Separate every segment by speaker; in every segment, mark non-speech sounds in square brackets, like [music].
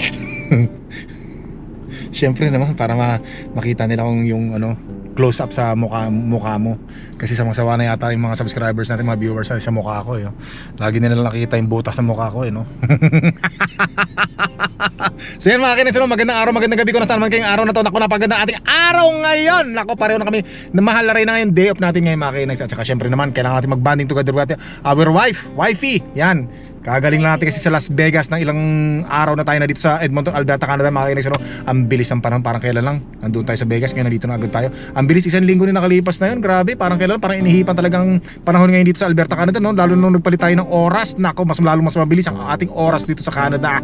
Speaker 1: [laughs] Siyempre naman para ma makita nila kung yung ano close up sa mukha, mukha mo kasi sa sawa na yata yung mga subscribers natin mga viewers natin sa mukha ko eh. oh. lagi nila nakita yung butas ng mukha ko eh no [laughs] so yan mga kinis no? magandang araw magandang gabi ko na saan man kayong araw na to naku napagandang ating araw ngayon naku pareho na kami mahal na rin na ngayon day off natin ngayon mga kinis at saka syempre naman kailangan natin magbanding together with our wife wifey yan Kagaling lang natin kasi sa Las Vegas ng ilang araw na tayo na dito sa Edmonton, Alberta, Canada mga kinis. Ano? Ang bilis ng panahon, parang kailan lang. Nandun tayo sa Vegas, ngayon nandito na agad tayo. Ang bilis, isang linggo na nakalipas na yun. Grabe, parang kailan, parang inihipan talagang panahon ngayon dito sa Alberta, Canada. No? Lalo nung nagpalit tayo ng oras. Nako, mas lalo mas mabilis ang ating oras dito sa Canada.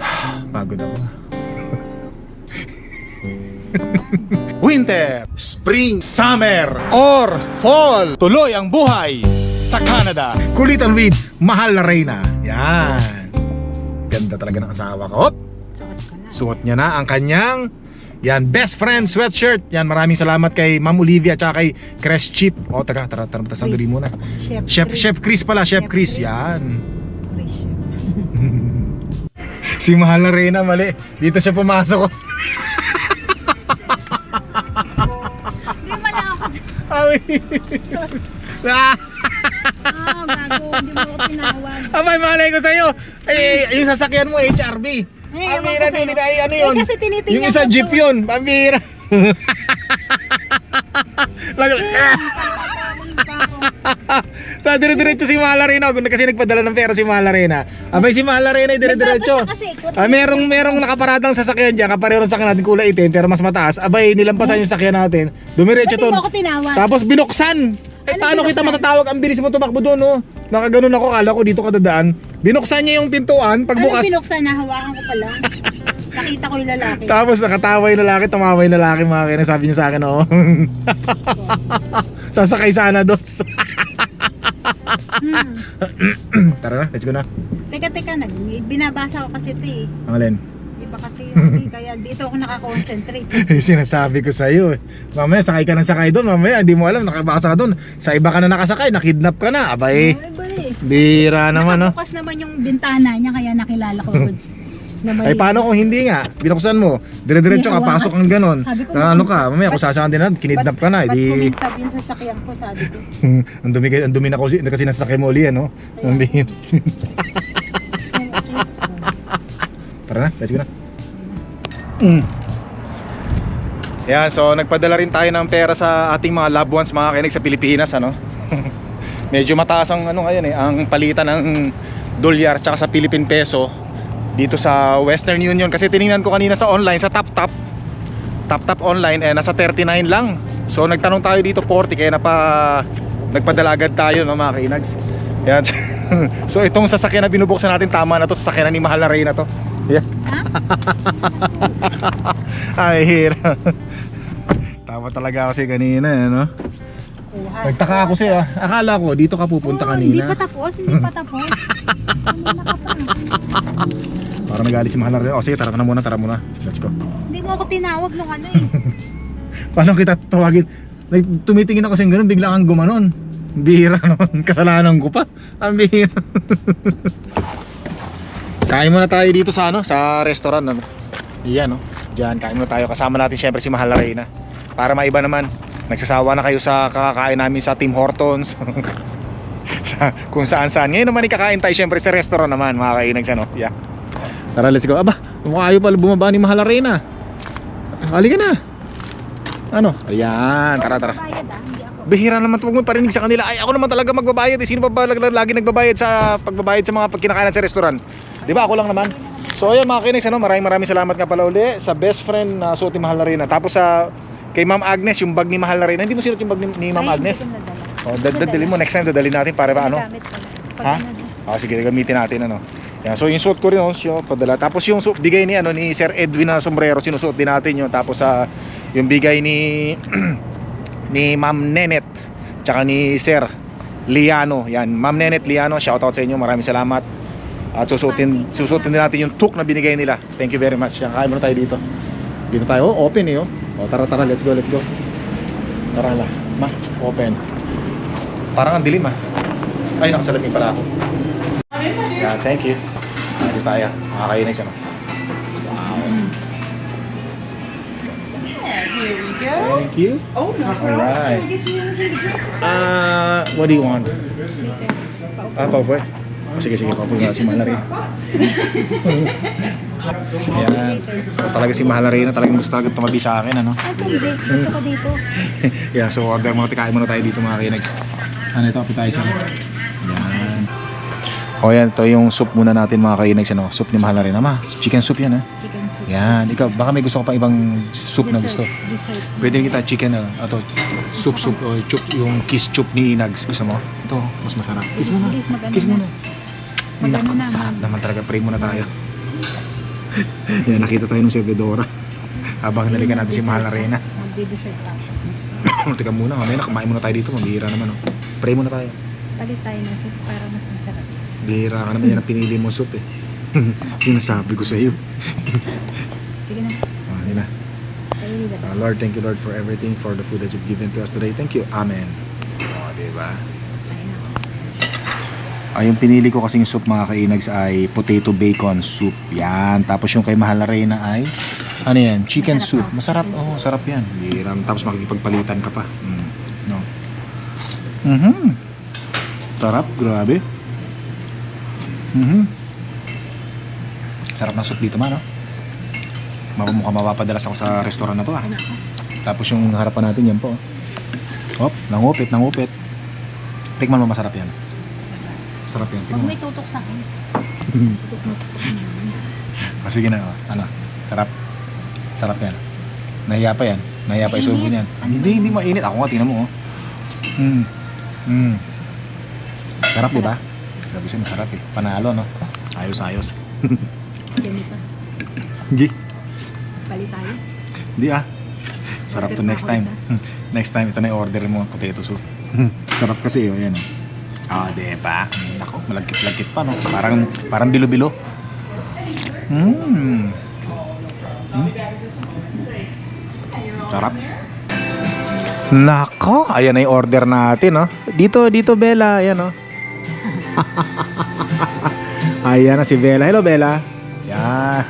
Speaker 1: [sighs] Pagod ako. [laughs] Winter, Spring, Summer, or Fall. Tuloy ang buhay sa Canada. Kulitan with Mahal na Reyna. Yan. Ganda talaga ng asawa ko. Hop! Suot niya na ang kanyang yan, best friend sweatshirt. Yan, maraming salamat kay Ma'am Olivia at kay Chris Chip. O, taga, tara, tara, tara, sandali muna.
Speaker 2: Chef,
Speaker 1: Chef,
Speaker 2: Chris.
Speaker 1: Chef Chris pala, Chef
Speaker 2: Chef
Speaker 1: Chris.
Speaker 2: Chris.
Speaker 1: Yan.
Speaker 2: Chris. [laughs]
Speaker 1: Si Mahal na Reyna, mali. Dito siya pumasok.
Speaker 2: Hindi pala ako. [laughs]
Speaker 1: Ay. [laughs] Ah,
Speaker 2: Ah, gago. Hindi mo ako tinawag.
Speaker 1: Abay, malay ko sa'yo. Ay, ay, yung sasakyan mo, HRB.
Speaker 2: Eh, ewan
Speaker 1: Pambira
Speaker 2: ko
Speaker 1: din, ay, ano
Speaker 2: Eh,
Speaker 1: yun?
Speaker 2: kasi tinitingnan
Speaker 1: Yung isa
Speaker 2: ko
Speaker 1: jeep
Speaker 2: to.
Speaker 1: yun, pambira. Lag- Sa dire-diretso si Malarena Kung kasi nagpadala ng pera si Malarena Abay si Malarena ay dire-diretso
Speaker 2: kasi, ikot.
Speaker 1: Ah, merong merong nakaparadang sasakyan diyan, kapareho ng sakyan natin kulay itim pero mas mataas. Abay nilampasan yung sakyan natin. Dumiretso
Speaker 2: Ba't
Speaker 1: to.
Speaker 2: di mo ako tinawag?
Speaker 1: Tapos binuksan. Eh
Speaker 2: Ano
Speaker 1: paano kita matatawag? Ang bilis mo tumakbo doon, no? Nakaganon ako, kala ko dito ka dadaan. Binuksan niya yung pintuan
Speaker 2: Ano
Speaker 1: pagbukas.
Speaker 2: binuksan na? Hawakan ko pala. [laughs] Nakita ko yung lalaki.
Speaker 1: Tapos nakatawa yung lalaki, tumawa yung lalaki mga kaya sabi niya sa akin, oo. [laughs] Sasakay sana doon.
Speaker 2: Hmm. [laughs]
Speaker 1: Tara na, let's go na.
Speaker 2: Teka, teka. Nag, binabasa ko kasi ito eh.
Speaker 1: Ang alin.
Speaker 2: Iba kasi yun eh. Kaya dito ako nakakonsentrate. [laughs]
Speaker 1: Sinasabi ko sa iyo. eh. Mamaya sakay ka ng sakay doon, mamaya hindi mo alam nakabasa ka doon. Sa iba ka na nakasakay, nakidnap ka na. Abay,
Speaker 2: Ay, eh.
Speaker 1: bira naman no.
Speaker 2: Nakabukas naman yung bintana niya kaya nakilala ko. [laughs]
Speaker 1: Ay paano kung hindi nga? Binuksan mo, dire-diretso ka, pasok kang ganon. Na ano ka, mamaya kung sasakyan din natin, kinidnap ka na.
Speaker 2: Ba't
Speaker 1: Hindi,
Speaker 2: kumintab yung sasakyan ko, sabi ko. [laughs]
Speaker 1: ang dumi, ang dumi na kasi, kasi nasasakay mo uli, ano? Ang. Tara na, let's go na. Mm. Yan, so nagpadala rin tayo ng pera sa ating mga loved ones, mga kinig sa Pilipinas, ano? [laughs] Medyo mataas ang ano ngayon eh, ang palitan ng dolyar tsaka sa Philippine peso dito sa Western Union kasi tiningnan ko kanina sa online sa TapTap. TapTap online eh nasa 39 lang. So nagtanong tayo dito 40 kaya napa nagpadala agad tayo no mga kainags. Yan. [laughs] [laughs] so itong sasakyan na binubuksan natin tama na to sasakyan na ni Mahal na Reyna to. [laughs] Ay, hirap. Tama talaga kasi kanina, eh, no?
Speaker 2: Kuha.
Speaker 1: Nagtaka ako siya. Akala ko dito ka pupunta
Speaker 2: Oo, Hindi
Speaker 1: kanina.
Speaker 2: pa tapos, hindi pa tapos. Kanina ka pa.
Speaker 1: Parang nagalit si Mahal na Reyna. O sige, tara ka na muna, tara muna. Let's go.
Speaker 2: Hindi mo ako tinawag nung ano eh. [laughs]
Speaker 1: Paano kita tawagin? Like, tumitingin ako kasi ganun, bigla kang gumanon. Bihira naman, kasalanan ko pa. Ang bihira. kain muna tayo dito sa ano, sa restaurant ano. Iyan no. Diyan kain muna tayo kasama natin syempre si Mahal na Reyna. Para maiba naman. Nagsasawa na kayo sa kakakain namin sa Tim Hortons. [laughs] sa kung saan saan. Ngayon naman ikakain tayo syempre sa restaurant naman, mga kainags ano. Yeah. Tara, let's go. Aba, ayaw pala bumaba ni Mahal na Reyna. Halika na. Ano? Ayan, tara tara. Bihira naman huwag mo parinig sa kanila. Ay, ako naman talaga magbabayad. Eh. Sino pa ba lag- lagi nagbabayad sa pagbabayad sa mga pagkinakainan sa restaurant? Di ba? Ako lang naman. So ayan mga kinis, ano, maraming maraming salamat nga pala uli sa best friend na suot ni Mahal na Reyna. Tapos sa kay Ma'am Agnes, yung bag ni Mahal na Reyna. Hindi mo sinuot yung bag ni, ni Ma'am Agnes? Oh, dad dadalhin mo next time dadalhin natin para ba ano? Ha? Ah, sige, gamitin natin ano. Yan, so yung suot ko rin, oh, siya, padala. Tapos yung suot, bigay ni ano ni Sir Edwin na sombrero, sinusuot din natin yun. Tapos sa yung bigay ni [clears throat] ni Ma'am Nenet tsaka ni Sir Liano. Yan, Ma'am Nenet Liano, shoutout sa inyo. Maraming salamat. At susuotin susuotin din natin yung tuk na binigay nila. Thank you very much. Yan, kain muna tayo dito. Dito tayo, oh, open eh, oh. Oh, tara tara, let's go, let's go. Tara na, ma, open. Parang ang dilim ah. Ay, nakasalamin pala ako. Yeah, thank you. Dito tayo. Makakainis ano. Wow.
Speaker 3: Go.
Speaker 1: Thank you.
Speaker 3: Oh, no problem.
Speaker 1: Alright.
Speaker 3: Can I get you anything to drink?
Speaker 1: Ah, what do you want? Ah, Popoy. Oh, sige, sige, Popoy nga si Malarina. Yan. So, talaga si Malarina, talagang gusto agad tumabi sa akin, ano?
Speaker 2: Ito, hindi. Gusto ko dito. [laughs]
Speaker 1: yeah, so order muna, tikain muna tayo dito mga kinags. Ano ito, appetizer? Yan. O yan, ito yung soup muna natin mga kainags, ano? Soup ni Malarina. Ma, chicken soup yan, ha?
Speaker 2: Chicken soup.
Speaker 1: Yan, ikaw, baka may gusto ka pa ibang soup na gusto.
Speaker 2: Dessert.
Speaker 1: Pwede kita chicken na, ato, soup, soup, o chup, yung kiss chup ni Inags. Gusto mo? Ito, mas masarap. Kiss mo na.
Speaker 2: Kiss,
Speaker 1: mo
Speaker 2: na.
Speaker 1: na. Naku,
Speaker 2: na,
Speaker 1: sarap naman talaga. Pray muna tayo. Yan, nakita tayo ng servidora. Habang nalikan natin si Mahal
Speaker 2: pa.
Speaker 1: Arena.
Speaker 2: Magdi-dessert pa. [coughs]
Speaker 1: Teka muna, mamaya na kumain muna tayo dito. Mabihira naman, oh. Pray muna tayo.
Speaker 2: Palit tayo na soup para mas masarap.
Speaker 1: Bihira ka naman yan ang pinili mo soup, eh. [laughs] Yung nasabi ko sa iyo.
Speaker 2: Sige na.
Speaker 1: Ah, yun na. Ah, Lord, thank you Lord for everything, for the food that you've given to us today. Thank you. Amen. O, diba? Ay, yung pinili ko kasing soup mga kainags ay potato bacon soup. Yan. Tapos yung kay Mahal na Reyna ay, ano yan? Chicken
Speaker 2: Masarap
Speaker 1: soup. Masarap. Oo,
Speaker 2: soup.
Speaker 1: sarap yan. Hiram. Tapos makikipagpalitan ka pa. Mm. No? Mhm. Sarap. Grabe. Mhm. Sarap ng soup dito man, no? Mapamukha mapapadalas ako sa restaurant na to, ah. Tapos yung harapan natin yan po. oh. Hop, nangupit, nangupit. Tikman mo masarap yan. Sarap yan.
Speaker 2: Huwag
Speaker 1: Tingnan
Speaker 2: mo
Speaker 1: mo.
Speaker 2: itutok sa akin. Tutok mo.
Speaker 1: Ah, sige na. oh. Ano? Sarap. Sarap yan. Nahiya pa yan. Nahiya pa
Speaker 2: Mainit.
Speaker 1: isubo yan.
Speaker 2: Ano
Speaker 1: Hindi, hindi mainit. Ako nga, tingnan mo. Oh. Mm. Mm. Sarap, di ba? Sabi siya masarap eh. Panalo, no? Ayos, ayos. [laughs]
Speaker 2: Pa.
Speaker 1: Hindi.
Speaker 2: Palit tayo.
Speaker 1: Hindi ah. Sarap to
Speaker 2: Order pa
Speaker 1: next
Speaker 2: ako
Speaker 1: time.
Speaker 2: isa.
Speaker 1: next time, ito na yung order mo, potato soup. Sarap kasi oh, yan. oh. Ah, di ba? Nako, malagkit-lagkit pa, no? Parang, parang bilo-bilo. Mmm. Mm. Sarap. Nako, ayan yung order natin, no? Dito, dito, Bella. Ayan, no? [laughs] ayan na si Bella. Hello, Bella. Yan.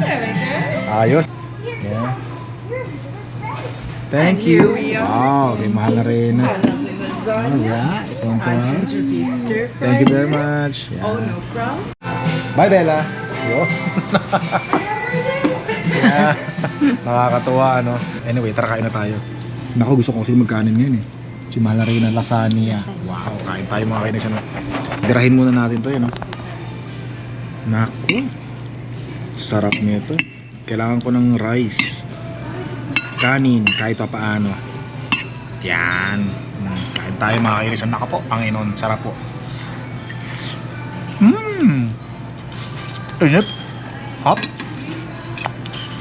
Speaker 3: There we go.
Speaker 1: Ayos. Yeah. Thank you. Wow, kay mahal na rin. Oh, yeah. Ito ang
Speaker 3: Our ginger beef stir fry.
Speaker 1: Thank you very much. Yeah.
Speaker 3: Oh, no problem.
Speaker 1: Bye, Bella. Yo. [laughs] yeah. Nakakatuwa, ano. Anyway, tara kain na tayo. Nako, gusto ko kasi magkanin ngayon eh. Si mahal na rin na lasagna. Wow, kain tayo mga kainis. Ano. Dirahin muna natin to, yun, no? Naku. Sarap nito. Kailangan ko ng rice. Kanin, kahit pa paano. Yan. Mm, kain tayo mga kainis. Nako po, Panginoon. Sarap po. Mmm. Inip. Hop.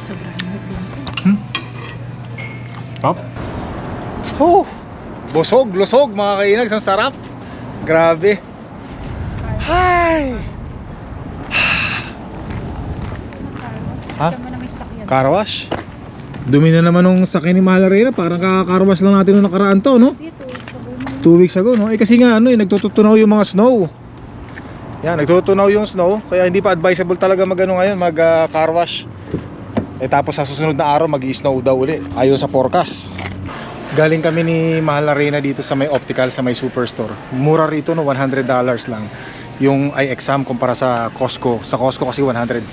Speaker 2: Sobrang init din.
Speaker 1: Hop. Oh. Busog, lusog mga kainags. Ang sarap. Grabe. Hi. Ha?
Speaker 2: Diyan mo na sakyan.
Speaker 1: Carwash. Dumi na naman nung sakyan ni Mahal Arena. Parang kakakarwash lang natin nung nakaraan to, no?
Speaker 2: Dito.
Speaker 1: Two weeks ago, no? Eh kasi nga, ano eh, nagtutunaw yung mga snow. Yan, nagtutunaw yung snow. Kaya hindi pa advisable talaga mag ano ngayon, mag ah, car wash. Eh tapos sa susunod na araw, mag snow daw uli. Ayon sa forecast. Galing kami ni Mahal Arena dito sa may optical, sa may superstore. Mura rito, no? $100 lang. Yung eye exam kumpara sa Costco. Sa Costco kasi 105.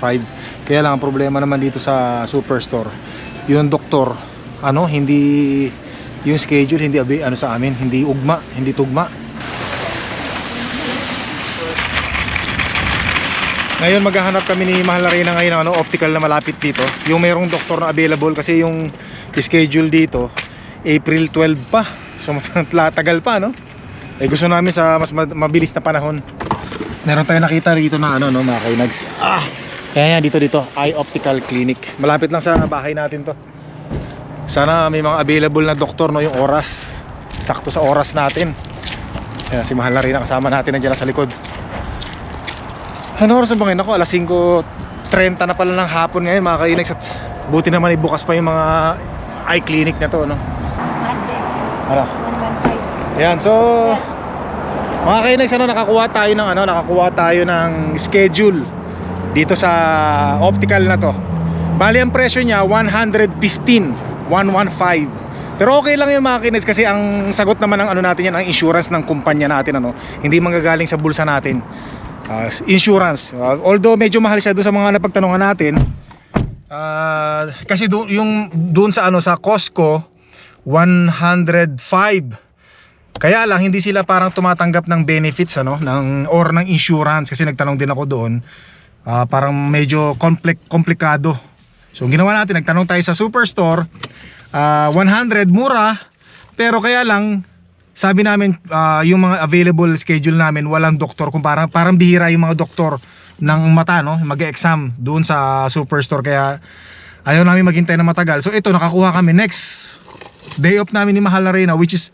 Speaker 1: Kaya lang ang problema naman dito sa superstore. Yung doktor, ano, hindi yung schedule hindi abi ano sa amin, hindi ugma, hindi tugma. Ngayon maghahanap kami ni Mahal Arena ngayon ng ano, optical na malapit dito. Yung mayroong doktor na available kasi yung schedule dito April 12 pa. So [laughs] tagal pa no. Eh gusto namin sa mas ma- mabilis na panahon. Meron tayong nakita dito na ano no mga kainags. Ah, kaya yan dito dito Eye Optical Clinic. Malapit lang sa bahay natin to. Sana may mga available na doktor no yung oras. Sakto sa oras natin. Ayan, si Mahal na rin kasama natin nandiyan na sa likod. Ano oras na ba ngayon ako? Alas 5.30 na pala ng hapon ngayon mga kainags at buti naman ibukas pa yung mga eye clinic na to no. Ano?
Speaker 2: 115.
Speaker 1: Ayan, so mga kainags ano nakakuha tayo ng ano, nakakuha tayo ng schedule dito sa optical na to. Bali ang presyo niya 115, 115. Pero okay lang yun mga kinis kasi ang sagot naman ng ano natin yan, ang insurance ng kumpanya natin ano, hindi manggagaling sa bulsa natin. Ah, insurance. Ah, although medyo mahal siya doon sa mga napagtanungan natin. Ah, kasi doon yung doon sa ano sa Costco 105 kaya lang hindi sila parang tumatanggap ng benefits ano ng or ng insurance kasi nagtanong din ako doon. Ah, parang medyo complex komplikado. So ginawa natin nagtanong tayo sa Superstore ah, 100 mura pero kaya lang sabi namin ah, yung mga available schedule namin walang doktor kung parang parang bihira yung mga doktor ng mata no mag-exam doon sa Superstore kaya ayaw namin maghintay na matagal. So ito nakakuha kami next day off namin ni Mahal na Reyna which is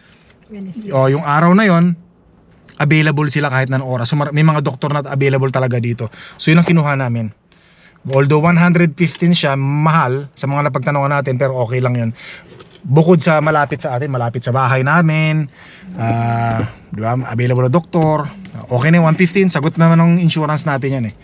Speaker 1: oh, yung araw na yon available sila kahit ng oras. So may mga doktor na available talaga dito. So yun ang kinuha namin. Although 115 siya, mahal sa mga napagtanungan natin pero okay lang yun. Bukod sa malapit sa atin, malapit sa bahay namin, ah, di available na doktor, okay na yung 115, sagot naman ng insurance natin yan eh.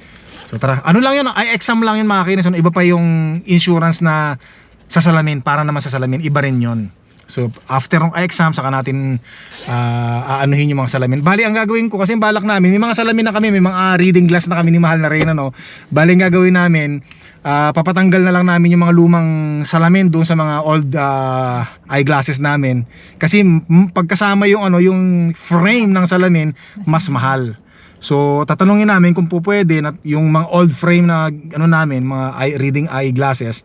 Speaker 1: So tara, ano lang yun, ay exam lang yun mga kinis, iba pa yung insurance na sa salamin, para naman sa salamin, iba rin yun. So after ng exam saka natin ah, aanuhin yung mga salamin. Bali ang gagawin ko kasi balak namin, may mga salamin na kami, may mga reading glass na kami ni Mahal na Reyna no. Bali ang gagawin namin, ah, papatanggal na lang namin yung mga lumang salamin doon sa mga old ah, eyeglasses namin. Kasi pagkasama yung ano, yung frame ng salamin, mas mahal. So tatanungin namin kung po pwede na yung mga old frame na ano namin, mga eye, reading eyeglasses,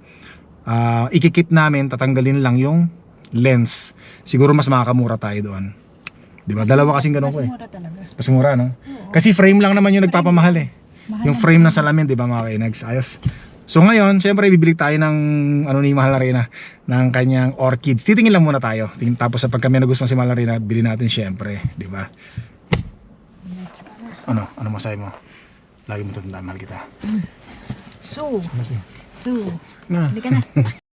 Speaker 1: ah ikikip namin, tatanggalin lang yung lens. Siguro mas makakamura tayo doon. 'Di ba? Dalawa kasing ganun ko eh.
Speaker 2: mura talaga.
Speaker 1: Mas mura no?
Speaker 2: Oo.
Speaker 1: Kasi frame lang naman yung nagpapamahal eh.
Speaker 2: Mahal
Speaker 1: Yung frame ng salamin, 'di ba mga kainags? Ayos. So ngayon, syempre bibili tayo ng ano ni Mahal Arena ng kanyang orchids. Titingin lang muna tayo. Tingin tapos sa pag kami nagustuhan si Mahal Arena, bili natin syempre, 'di ba? Ano? Ano masahe mo? Lagi mo tatandaan, mahal kita.
Speaker 2: So,
Speaker 1: Ano siya?
Speaker 2: so,
Speaker 1: Na.
Speaker 2: hindi ka na.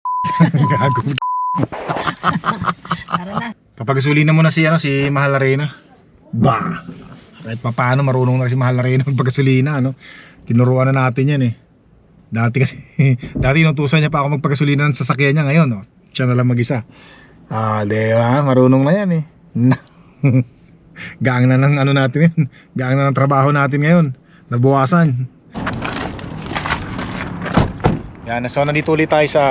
Speaker 2: [laughs]
Speaker 1: Gago.
Speaker 2: Tara na.
Speaker 1: Papagusuli na muna si ano si Mahal Arena. Ba. Kahit pa paano marunong na si Mahal Arena [laughs] magpagasolina ano. Tinuruan na natin 'yan eh. Dati kasi [laughs] dati inutusan niya pa ako magpagasolina ng sasakyan niya ngayon, no. Siya na lang mag-isa. Ah, di ba? Marunong na 'yan eh. Gaang [laughs] na ng ano natin yan. Gaang na ng trabaho natin ngayon. Nabuwasan. Yan, so nandito ulit tayo sa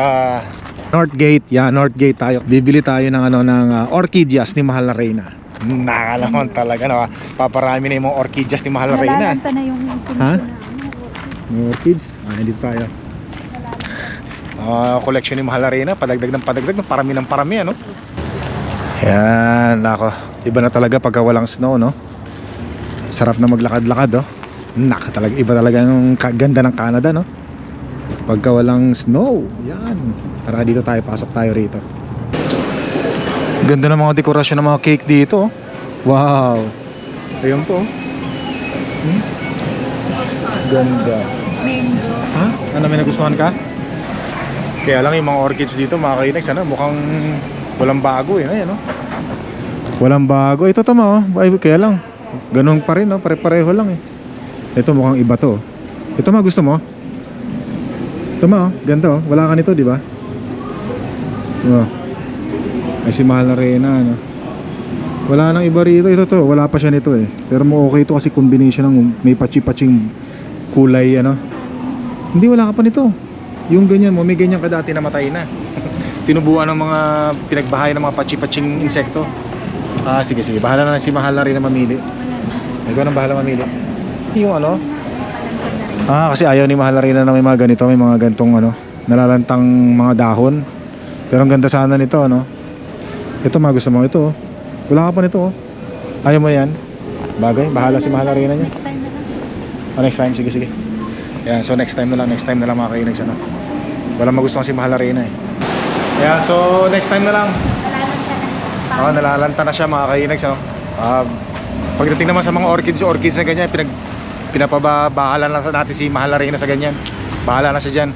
Speaker 1: North Gate. Yan, North Gate tayo. Bibili tayo ng ano ng uh, orchids ni Mahal na Reyna. Nakalaman talaga no. Paparami na yung mga orchids ni Mahal na Reyna.
Speaker 2: Nalalanta na yung
Speaker 1: Ha?
Speaker 2: ano.
Speaker 1: Mga orchids. Ah, nandito tayo. Ah, collection ni Mahal na Reyna, padagdag ng padagdag, ng parami ng parami ano. Yan, nako. Iba na talaga pagka walang snow, no? Sarap na maglakad-lakad, oh. Naka talaga, iba talaga yung ganda ng Canada, no? Pagka walang snow, yan. Tara dito tayo, pasok tayo rito. Ganda ng mga dekorasyon ng mga cake dito, oh. Wow. Ayun po, oh. Hmm? Ganda.
Speaker 2: Mango.
Speaker 1: Ha? Ano may nagustuhan ka? Kaya lang yung mga orchids dito mga kainags ano, mukhang walang bago eh, ayan no. Walang bago. Ito tama oh. Ay, kaya lang. Ganun pa rin no, pare-pareho lang eh. Ito mukhang iba to. Ito ma gusto mo? Ito ma oh, ganda oh. Wala ka nito, di ba? Oh. Ay si Mahal na Reyna ano. Wala nang iba rito. Ito to, wala pa siya nito eh. Pero mo okay to kasi combination ng may pachi-paching kulay ano. Hindi wala ka pa nito. Yung ganyan mo, may ganyan ka dati namatay na. [laughs] Tinubuan ng mga pinagbahay ng mga pachi-paching insekto. Ah, sige sige. Bahala na si Mahal na rin na mamili. Ikaw nang bahala mamili. Yung ano? Ah, kasi ayaw ni Mahal na may mga ganito, may mga gantong ano, nalalantang mga dahon. Pero ang ganda sana nito, ano? Ito mga gusto mo ito. oh. Wala ka pa nito, oh. Ayaw mo yan? Bagay, bahala si Mahal na rin na niya.
Speaker 2: Next time na lang.
Speaker 1: Oh, next time, sige sige. Yan, so next time na lang, next time na lang mga kainags ano. Walang magustuhan si Mahal Arena eh. Yan, so next time na lang.
Speaker 2: Nalalanta na siya.
Speaker 1: Oh, nalalanta na siya mga kainags ano. Ah, pagdating naman sa mga orchids, orchids na ganyan, pinag pinapabahala na natin si Mahal Arena sa ganyan. Bahala na siya diyan.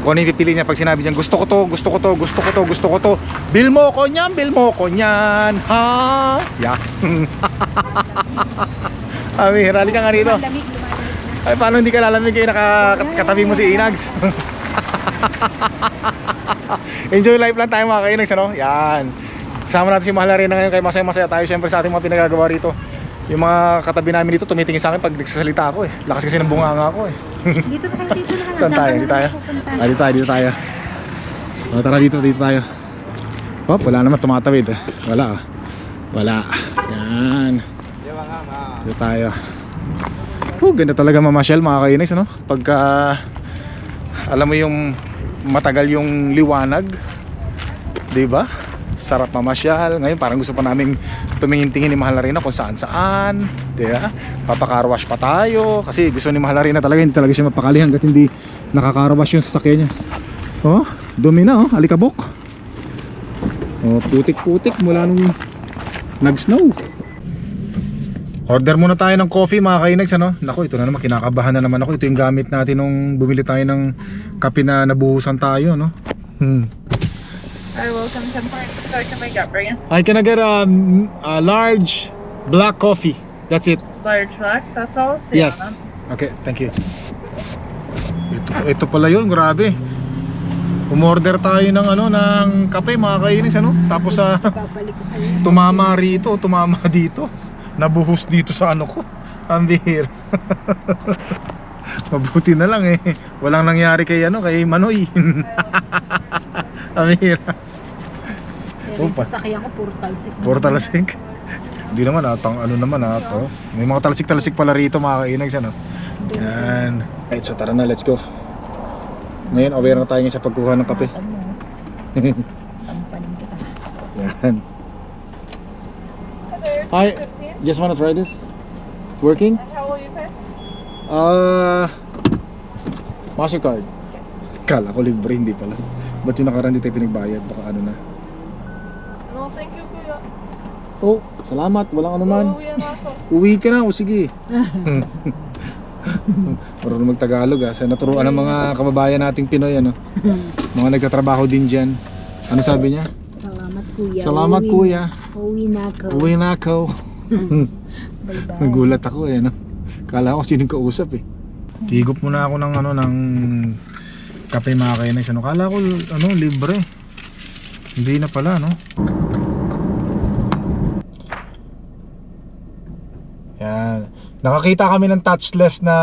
Speaker 1: Kung ano pipili niya pag sinabi niyan, gusto ko to, gusto ko to, gusto ko to, gusto ko to. Bill mo ko niyan, bill mo ko niyan. Ha? Yeah. [laughs] Ami, rally ka nga rito. Ay, paano hindi ka lalamig kayo nakakatabi mo si Inags? [laughs] Enjoy life lang tayo mga kainags, ano? Yan. Kasama natin si Mahal Arena ngayon kaya masaya-masaya tayo siyempre sa ating mga pinagagawa rito. Yung mga katabi namin dito tumitingin sa akin pag nagsasalita ako eh. Lakas kasi ng bunganga ako eh. [laughs]
Speaker 2: Dito na kayo, dito na.
Speaker 1: Saan tayo? Dito tayo? Ah, dito tayo, dito tayo. O, tara dito, dito tayo. Oh, wala naman tumatawid eh. Wala ah. Wala. Yan. Dito tayo. Oh, ganda talaga mamasyal mga kainis, ano? Pagka alam mo yung matagal yung liwanag, 'di ba? Sarap mamasyal. Ngayon parang gusto pa naming tumingin-tingin ni Mahal Arena kung saan saan, 'di ba? Papakarwash pa tayo kasi gusto ni Mahal Arena talaga hindi talaga siya mapakali hangga't hindi nakakarwash yung sasakyan niya. Oh, dumi na oh, alikabok. Oh, putik-putik mula nung nag-snow. Order muna tayo ng coffee mga kainags ano? Nako, ito na naman kinakabahan na naman ako. Ito yung gamit natin nung bumili tayo ng kape na nabuhusan tayo, no? Hmm.
Speaker 3: Hi, welcome to Park. Sorry, can I get bring
Speaker 1: I can I get a, um, a large black coffee. That's it.
Speaker 3: large rack? That's all? So
Speaker 1: Yes. Okay, thank you. Ito, ito pala yun, grabe. Umorder tayo ng ano ng kape mga kainis ano? Tapos sa [laughs]
Speaker 2: Babalik ko sa'yo.
Speaker 1: tumama rito, tumama [laughs] dito. Nabuhos dito sa ano ko. Ang bihir. [laughs] Mabuti na lang eh. Walang nangyari kay ano, kay Manoy. Ang
Speaker 2: Pero yung
Speaker 1: Opa.
Speaker 2: sasakyan ko, puro talsik.
Speaker 1: Puro talasik. Hindi [laughs] naman atang ano naman ato. May mga talasik-talasik pala rito mga kainags ano. Yan. Right, so tara na, let's go. Ngayon, aware na tayo ngayon sa pagkuha ng kape. [laughs]
Speaker 2: Tampanin kita.
Speaker 1: Yan. Hi, just wanna try this. It's working?
Speaker 3: How will you pay?
Speaker 1: Uh, Mastercard. Kala ko libre, hindi pala. Ba't yung nakaraan di tayo pinagbayad? Baka ano na.
Speaker 3: Thank you, Kuya.
Speaker 1: Oh, salamat. Walang ano man.
Speaker 3: Uuwi na ako.
Speaker 1: Uwi ka na, o sige. [laughs] Marunong magtagalog ah. Sa naturuan ng mga kababayan nating Pinoy ano. Mga nagtatrabaho din diyan. Ano sabi niya?
Speaker 2: Salamat kuya.
Speaker 1: Salamat
Speaker 2: Uwi-
Speaker 1: kuya.
Speaker 2: Uwi na ako.
Speaker 1: Uwi na ako. [laughs]
Speaker 2: Bye-bye.
Speaker 1: Nagulat ako eh no. Kala ko sinong kausap eh. Higop muna ako ng ano ng kape mga kainis. Ano kala ko ano libre. Hindi na pala no. Yan. Nakakita kami ng touchless na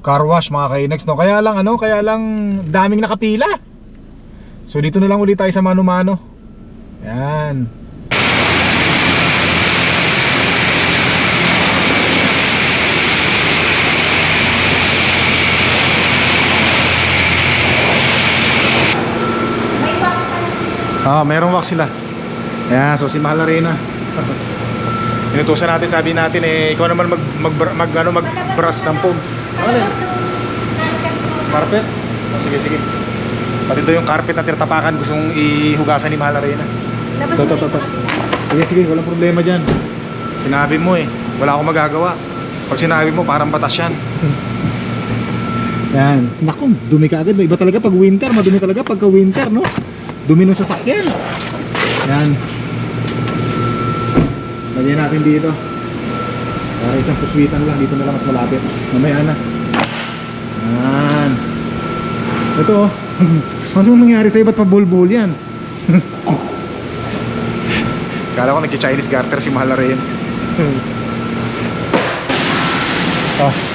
Speaker 1: car wash mga kainex no. Kaya lang ano, kaya lang daming nakapila. So dito na lang ulit tayo sa mano-mano. Yan. Ah, merong wax sila. Ayan, so si Mahal Arena. [laughs] Inutusan natin, sabi natin eh, ikaw naman mag mag, mag ano mag brush ng foam. Ano yan? Carpet? Oh, sige, sige. Pati ito yung carpet na tinatapakan, gustong ihugasan ni Mahal Arena.
Speaker 2: Labas
Speaker 1: To, to,
Speaker 2: mo
Speaker 1: to,
Speaker 2: na
Speaker 1: to.
Speaker 2: sa kabila.
Speaker 1: Sige, sige, walang problema dyan. Sinabi mo eh, wala akong magagawa. Pag sinabi mo, parang batas yan. Yan. Naku, dumi ka agad. no? Iba talaga pag winter, madumi talaga pagka winter, no? Dumi ng sasakyan. Yan. Lagyan natin dito. Para isang puswitan lang, dito na lang mas malapit. Mamaya na. Yan. Ito, oh. [laughs] Anong nangyari sa'yo? Ba't pabulbul yan? [laughs] Kala ko nag-Chinese garter si Mahal rin. [laughs] oh.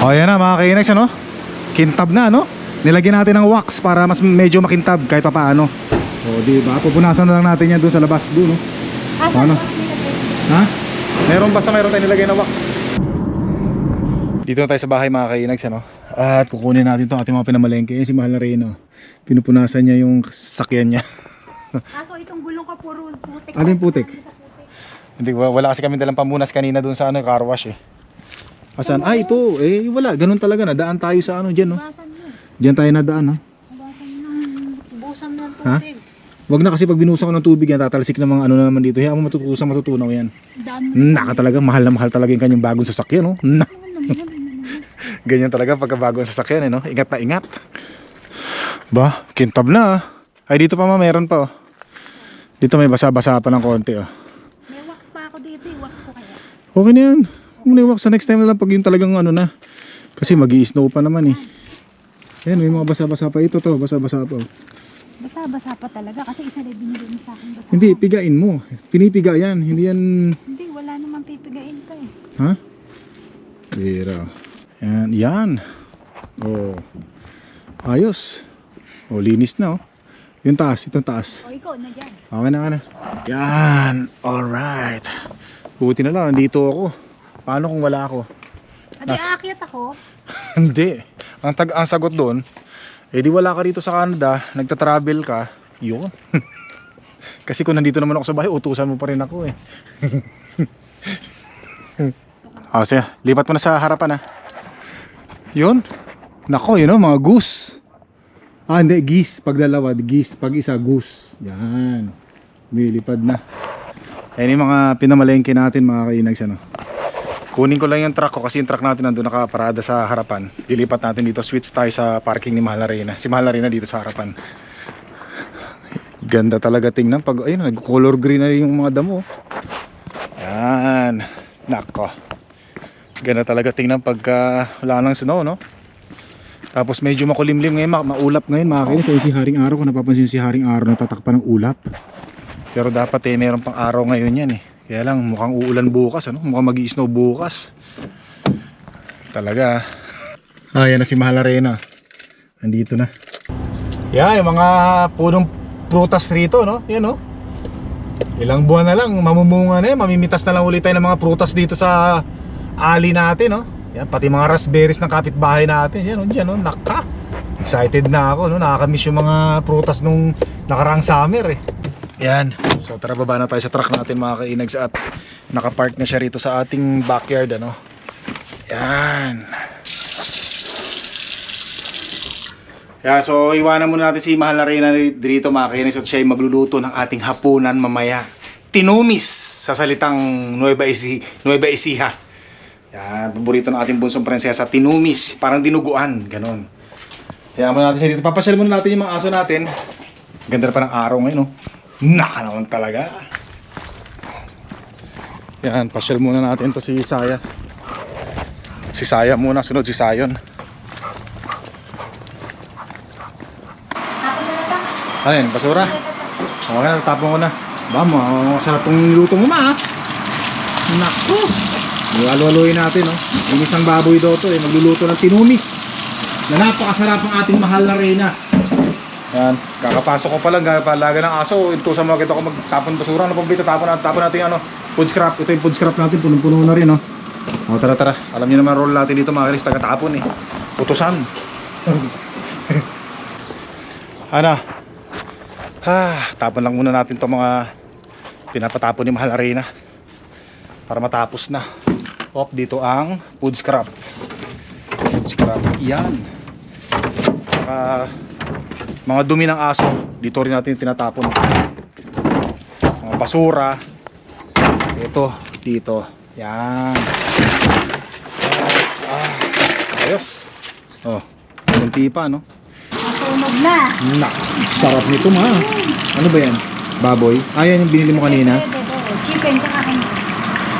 Speaker 1: Oh, yan na mga kainags, ano? Kintab na, no? Nilagyan natin ng wax para mas medyo makintab kahit pa paano. O, di ba? Pupunasan na lang natin yan doon sa labas, doon, no?
Speaker 2: Ah,
Speaker 1: Ano? Ha? Meron basta meron tayong nilagay na wax. Dito na tayo sa bahay mga kainags ano. At kukunin natin itong ating mga pinamalengke. Yan si Mahal na Reyna. Pinupunasan niya yung sakyan niya. [laughs]
Speaker 2: Ah, so itong gulong ko puro putik.
Speaker 1: Ano yung putik? Hindi, wa- wala kasi kami dalang pamunas kanina doon sa ano, car wash eh. Asan? Ah, ito. Eh, wala. Ganun talaga. Nadaan tayo sa ano dyan, no?
Speaker 2: Basan mo.
Speaker 1: Dyan tayo nadaan?
Speaker 2: Basan ng busan ng
Speaker 1: Ha?
Speaker 2: tubig.
Speaker 1: Wag na kasi pag binusa ko ng tubig yan, tatalsik ng mga ano na naman dito. Hayaan mo matutusan, matutunaw yan.
Speaker 2: Daan mo.
Speaker 1: Naka talaga, mahal na mahal talaga yung kanyang bagong sasakyan, no? Na. [laughs] Ganyan talaga pagka bago ang sasakyan eh, no? Ingat na ingat. Ba, kintab na ah. Ay, dito pa ma, meron pa oh. Dito may basa-basa pa ng konti oh.
Speaker 2: May wax pa ako dito, eh. wax ko kaya.
Speaker 1: Okay na yan. Mo na iwak. Sa next time na lang pag yung talagang ano na. Kasi mag snow pa naman eh. Ayan, may mga basa-basa pa. Ito to, basa-basa pa. oh.
Speaker 2: Basa-basa pa talaga kasi isa na binili mo sa akin basa.
Speaker 1: Hindi, pigain mo. Pinipiga yan. Hindi yan...
Speaker 2: Hindi, wala naman pipigain pa eh.
Speaker 1: Ha? Bira. Yan, yan. Oh. Ayos. Oh, linis na oh. Yung taas, itong taas.
Speaker 2: O ikaw na dyan.
Speaker 1: Okay na, okay na. Yan. Alright. Buti na lang, nandito ako. Paano kung wala ako?
Speaker 2: Adi,
Speaker 1: Nas-
Speaker 2: aakyat ako. [laughs]
Speaker 1: Hindi. Ang, tag ang sagot doon, eh di wala ka rito sa Canada, nagta-travel ka, yun. [laughs] Kasi kung nandito naman ako sa bahay, utusan mo pa rin ako eh. [laughs] ah, sige, lipat mo na sa harapan ah. Yun. Nako, yun oh, mga goose. Ah, hindi, geese. Pag dalawa, geese. Pag isa, goose. Yan. Milipad na. Ayan yung mga pinamalengke natin, mga kainags, ano. Kunin ko lang yung truck ko kasi yung truck natin nandun nakaparada sa harapan. Lilipat natin dito, switch tayo sa parking ni Mahal Arena. Si Mahal Arena dito sa harapan. Ganda talaga tingnan pag ayun, nag-color green na yung mga damo. Yan. Nako. Ganda talaga tingnan pagka wala nang snow, no? Tapos medyo makulimlim ngayon, ma- maulap ngayon mga kainis. Ayun si Haring Araw, kung napapansin si Haring Araw natatakpan ng ulap. Pero dapat eh, meron pang araw ngayon yan eh. Kaya lang mukhang uulan bukas ano, mukhang magi snow bukas. Talaga. [laughs] Ah, yan na si Mahal Arena. Nandito na. Yan, yung mga punong prutas rito, no? Yan, no? Ilang buwan na lang, mamumunga na yan. Mamimitas na lang ulit tayo ng mga prutas dito sa ali natin, no? Yan, pati mga raspberries ng kapitbahay natin. Yan, no? Diyan, no? Naka. Excited na ako, no? Nakakamiss yung mga prutas nung nakaraang summer, eh. Yan. So tara baba na tayo sa truck natin mga kainags at nakapark na siya rito sa ating backyard ano. Yan. Yan, so iwanan muna natin si Mahal na Reyna dito mga kainags at siya ay magluluto ng ating hapunan mamaya. Tinumis sa salitang Nueva, Eci Nueva Ecija. Yan, paborito ng ating bunsong prinsesa, tinumis, parang dinuguan, ganon. Kaya muna natin siya dito. Papasyal muna natin yung mga aso natin. Ganda pa ng araw ngayon, no? Naka naman talaga. Yan, pasyal muna natin to si Saya. Si Saya muna, sunod si Sayon. Ano yan, basura? Okay na, tapon ko na. Ba, masarap tong niluto mo ma. Naku! Niwalo-waloyin natin, no? Yung isang baboy daw to, eh, magluluto ng tinumis. Na napakasarap ng ating mahal na reyna. Yan, kakapasok ko pa lang, palaga ng aso, ito sa mga kita ko magtapon basura, ano pa ba ito, tapon natin, tapon natin yung ano, food scrap, ito yung food scrap natin, punong-puno na rin, no? O, tara, tara, alam niyo naman role natin dito, mga kilis, taga-tapon eh, utusan. [laughs] ano? Ah, tapon lang muna natin to mga pinapatapon ni Mahal Arena para matapos na. Op, dito ang food scrap. Food scrap, yan. Saka, mga dumi ng aso dito rin natin tinatapon. Mga basura. Ito dito. Yan. Ah, ayos. Oh kunti pa no?
Speaker 2: Nasunog na.
Speaker 1: Nak, sarap nito ma. Ano ba yan? Baboy? Ayan yung binili mo kanina.
Speaker 2: Chicken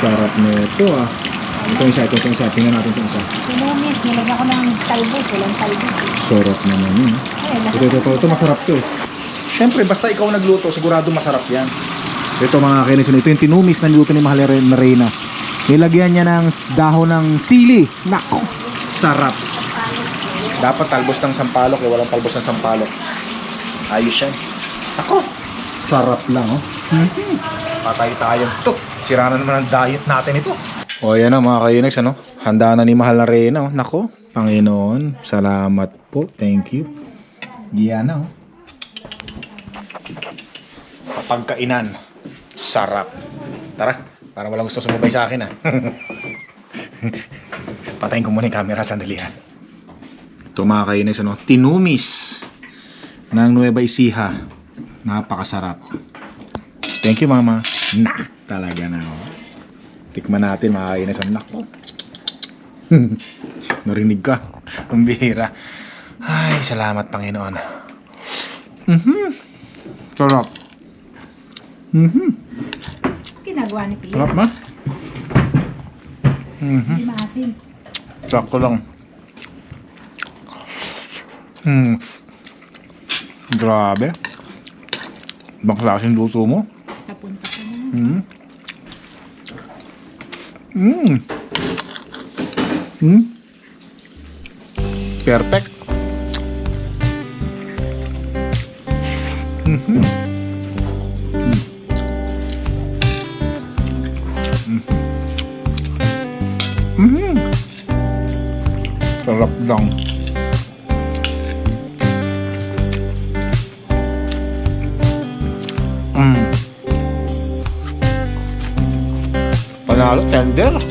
Speaker 1: sarap nito ah ito yung isa ito yung isa tingnan natin ito yung isa
Speaker 2: Tinumis, nilagyan ko ng talbos. Walang talbos. eh.
Speaker 1: sarap naman yun Ito, ito, ito, ito, masarap to eh. Siyempre, basta ikaw nagluto, sigurado masarap yan. Ito mga kainis, ito yung tinumis na niluto ni Mahal na Reyna. Nilagyan niya ng dahon ng sili. Nako, sarap. Dapat talbos ng sampalok, eh, walang talbos ng sampalok. Ayos yan. Nako, sarap lang oh. Mhm. Patay tayo to. Sira na naman ang diet natin ito. O yan na mga kainis, ano? Handa na ni Mahal na Reyna. Oh. Nako, Panginoon, salamat po. Thank you. Yan na, oh. Pagkainan. Sarap. Tara, para walang gusto sumabay sa akin, ah. [laughs] Patayin ko muna yung camera, sandali, ha. Ito mga kainis, ano, tinumis ng Nueva Ecija. Napakasarap. Thank you, mama. Nak, talaga na, oh. Tikman natin, mga kainis, ano, nako. [laughs] Narinig ka. Ang bihira. Ay, salamat Panginoon. Mhm. Sarap. Mhm.
Speaker 2: Ginagawa ni Pia.
Speaker 1: Sarap na. Mhm.
Speaker 2: Hindi maasim.
Speaker 1: Sakto lang. Hmm. Grabe. Ibang klaseng luto mo.
Speaker 2: Kapunta ka na.
Speaker 1: Hmm. Hmm. Hmm. Perfect. Mhm. Mhm. Mhm. Sarap lang. Mm. Tender.